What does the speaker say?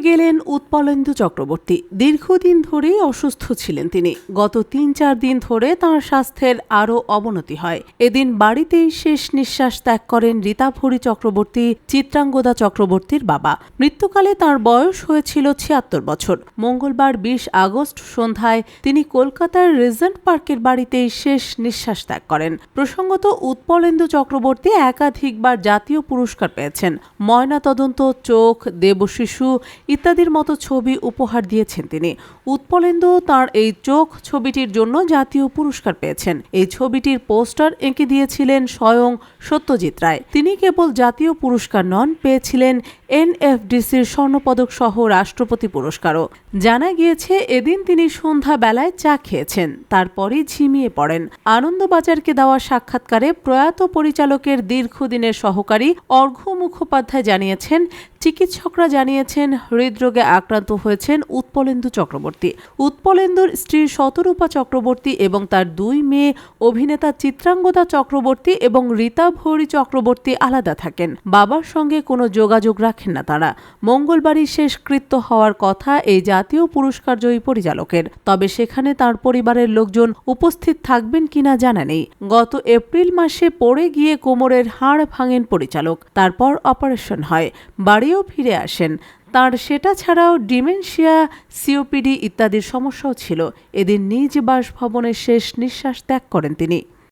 গেলেন উৎপলেন্দু চক্রবর্তী। দীর্ঘদিন ধরেই অসুস্থ ছিলেন তিনি। গত তিন চার দিন ধরে তাঁর স্বাস্থ্যের আরও অবনতি হয়। এদিন বাড়িতেই শেষ নিঃশ্বাস ত্যাগ করেন রীতাভরি চক্রবর্তী, চিত্রাঙ্গদা চক্রবর্তীর বাবা। মৃত্যুকালে তার বয়স হয়েছিল ছিয়াত্তর বছর। মঙ্গলবার বিশ আগস্ট সন্ধ্যায় তিনি কলকাতার রিজেন্ট পার্কের বাড়িতেই শেষ নিঃশ্বাস ত্যাগ করেন। প্রসঙ্গত, উৎপলেন্দু চক্রবর্তী একাধিকবার জাতীয় পুরস্কার পেয়েছেন। ময়নাতদন্ত, চোখ, দেবশিশু ইত্যাদির মতো ছবি উপহার দিয়েছেন তিনি। উৎপলেন্দু তার এই চোখ ছবিটির জন্য জাতীয় পুরস্কার পেয়েছেন। এই ছবিটির পোস্টার এঁকে দিয়েছিলেন স্বয়ং সত্যজিৎ রায়। তিনি কেবল জাতীয় পুরস্কার নন, পেয়েছিলেন এনএফডিসির স্বর্ণপদক সহ রাষ্ট্রপতি পুরস্কারও। জানা গিয়েছে, এদিন তিনি সন্ধ্যা বেলায় চা খেয়েছেন, তারপরেই ঝিমিয়ে পড়েন। আনন্দবাজারকে দেওয়া সাক্ষাৎকারে প্রয়াত পরিচালকের দীর্ঘদিনের সহকারী অর্ঘ্য মুখোপাধ্যায় জানিয়েছেন চিকিৎসকরা জানিয়েছেন, হৃদরোগে আক্রান্ত হয়েছেন উৎপলেন্দু চক্রবর্তী। উৎপলেন্দুর স্ত্রী শতরূপা চক্রবর্তী এবং তার দুই মেয়ে অভিনেতা চিত্রাঙ্গদা চক্রবর্তী এবং রীতা ভৌরি চক্রবর্তী আলাদা থাকেন। বাবার সঙ্গে কোনো যোগাযোগ রাখেন না তারা। মঙ্গলবারই শেষকৃত্য হওয়ার কথা এই জাতীয় পুরস্কার জয়ী পরিচালকের। তবে সেখানে তার পরিবারের লোকজন উপস্থিত থাকবেন কিনা জানা নেই। গত এপ্রিল মাসে পড়ে গিয়ে কোমরের হাড় ভাঙেন পরিচালক। তারপর অপারেশন হয়। বাড়িও ফিরে আসেন। তার সেটা ছাড়াও ডিমেনশিয়া, সিওপিডি ইত্যাদির সমস্যাও ছিল। এদিন নিজ বাসভবনে শেষ নিঃশ্বাস ত্যাগ করেন তিনি।